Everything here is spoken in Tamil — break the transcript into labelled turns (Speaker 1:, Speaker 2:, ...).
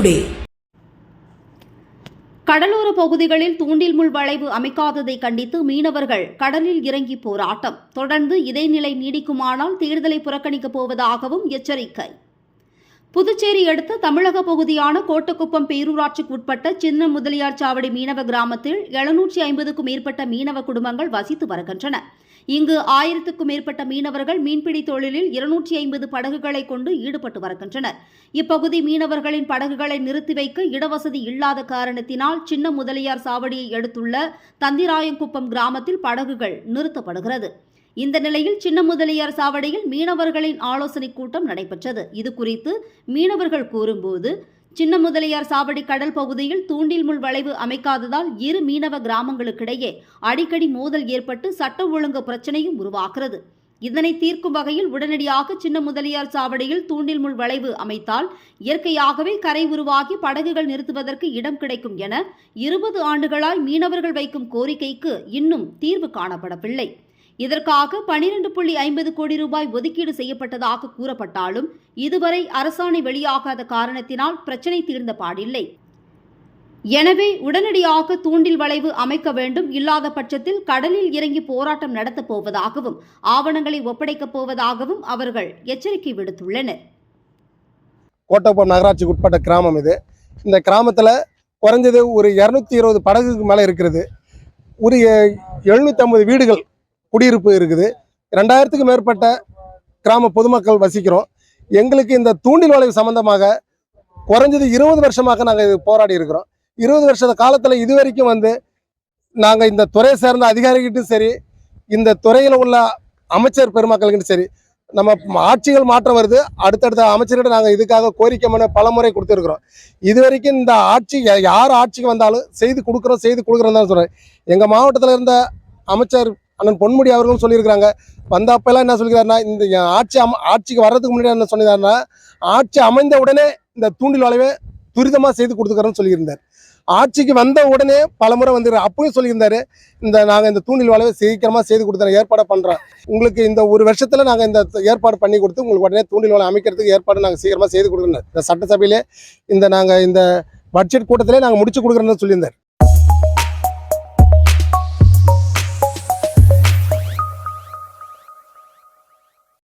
Speaker 1: டுடே.
Speaker 2: கடலோர பகுதிகளில் தூண்டில் முள் வளைவு அமைக்காததை கண்டித்து மீனவர்கள் கடலில் இறங்கி போராட்டம். தொடர்ந்து இதே நிலை நீடிக்குமானால் தேர்தலை புறக்கணிக்கப் போவதாகவும் எச்சரிக்கை. புதுச்சேரி அடுத்த தமிழக பகுதியான கோட்டக்குப்பம் பேரூராட்சிக்கு உட்பட்ட சின்ன முதலியார் சாவடி மீனவ கிராமத்தில் எழுநூற்றி ஐம்பதுக்கும் மேற்பட்ட மீனவ குடும்பங்கள் வசித்து வருகின்றன. இங்கு ஆயிரத்துக்கும் மேற்பட்ட மீனவர்கள் மீன்பிடி தொழிலில் இருநூற்றி ஐம்பது படகுகளை கொண்டு ஈடுபட்டு வருகின்றனர். இப்பகுதி மீனவர்களின் படகுகளை நிறுத்தி வைக்க இடவசதி இல்லாத காரணத்தினால் சின்ன முதலியார் சாவடியை எடுத்துள்ள தந்திராயங்குப்பம் கிராமத்தில் படகுகள் நிறுத்தப்படுகிறது. இந்த நிலையில் சின்ன முதலியார் சாவடியில் மீனவர்களின் ஆலோசனைக் கூட்டம் நடைபெற்றது. இது குறித்து மீனவர்கள் கூறும்போது சின்ன முதலியார் சாவடி கடல் பகுதியில் தூண்டில் முள் வளைவு அமைக்காததால் இரு மீனவ கிராமங்களுக்கிடையே அடிக்கடி மோதல் ஏற்பட்டு சட்ட ஒழுங்கு பிரச்சனையும் உருவாகிறது. இதனை தீர்க்கும் வகையில் உடனடியாக சின்ன முதலியார் சாவடியில் தூண்டில் முள் வளைவு அமைத்தால் இயற்கையாகவே கரை உருவாகி படகுகள் நிறுத்துவதற்கு இடம் கிடைக்கும் என இருபது ஆண்டுகளாய் மீனவர்கள் வைக்கும் கோரிக்கைக்கு இன்னும் தீர்வு காணப்படவில்லை. இதற்காக பனிரெண்டு புள்ளி ஐம்பது கோடி ரூபாய் ஒதுக்கீடு செய்யப்பட்டதாக கூறப்பட்டாலும் இதுவரை அரசாணை வெளியாகாத காரணத்தினால் பிரச்சினை தீர்ந்த பாடில்லை. எனவே உடனடியாக தூண்டில் வளைவு அமைக்க வேண்டும். இல்லாத பட்சத்தில் கடலில் இறங்கி போராட்டம் நடத்தப் போவதாகவும் ஆவணங்களை ஒப்படைக்கப் போவதாகவும் அவர்கள் எச்சரிக்கை விடுத்துள்ளனர்.
Speaker 3: கோட்டப்பம் நகராட்சிக்கு உட்பட்ட கிராமம் இது. இந்த கிராமத்தில் குறைஞ்சது ஒரு இரநூத்தி இருபது படகுக்கு மேலே இருக்கிறது. ஒரு எழுநூற்றம்பது வீடுகள் குடியிருப்பு இருக்குது. ரெண்டாயிரத்துக்கு மேற்பட்ட கிராம பொதுமக்கள் வசிக்கிறோம். எங்களுக்கு இந்த தூண்டில் வளைவு சம்பந்தமாக குறைஞ்சது இருபது வருஷமாக நாங்கள் இது போராடி இருக்கிறோம். இருபது வருஷ காலத்தில் இது வரைக்கும் வந்து நாங்கள் இந்த துறையை சேர்ந்த அதிகாரிகிட்டும் சரி இந்த துறையில் உள்ள அமைச்சர் பெருமக்களுக்கும் சரி நம்ம ஆட்சிகள் மாற்றம் வருது. அடுத்தடுத்த அமைச்சர்கிட்ட நாங்கள் இதுக்காக கோரிக்கை மனு பல முறை கொடுத்துருக்குறோம். இது வரைக்கும் இந்த ஆட்சி யா- யார் ஆட்சிக்கு வந்தாலும் செய்து கொடுக்குறோம் செய்து கொடுக்குறோம் தான் சொல்கிறேன் எங்கள் மாவட்டத்தில் இருந்த அமைச்சர் அண்ணன் பொன்முடி அவர்களும் சொல்லியிருக்கிறாங்க. வந்த அப்பெல்லாம் என்ன சொல்லிக்கிறாருன்னா இந்த ஆட்சி அம ஆட்சிக்கு வர்றதுக்கு முன்னாடி என்ன சொன்னார்னா ஆட்சி அமைந்த உடனே இந்த தூண்டில் வளைவை துரிதமாக செய்து கொடுத்துக்கிறோன்னு சொல்லியிருந்தார். ஆட்சிக்கு வந்த உடனே பலமுறை வந்து அப்பவும் சொல்லியிருந்தாரு இந்த நாங்கள் இந்த தூண்டில் வளைவை சீக்கிரமாக செய்து கொடுத்துறோம் ஏற்பாடு பண்ணுறோம் உங்களுக்கு இந்த ஒரு வருஷத்தில் நாங்கள் இந்த ஏற்பாடு பண்ணி கொடுத்து உங்களுக்கு உடனே தூண்டில் வலை அமைக்கிறதுக்கு ஏற்பாடு நாங்கள் சீக்கிரமாக செய்து கொடுக்குறோம் இந்த சட்டசபையிலே இந்த நாங்கள் இந்த பட்ஜெட் கூட்டத்திலே நாங்கள் முடிச்சு கொடுக்குறோன்னு சொல்லியிருந்தார்.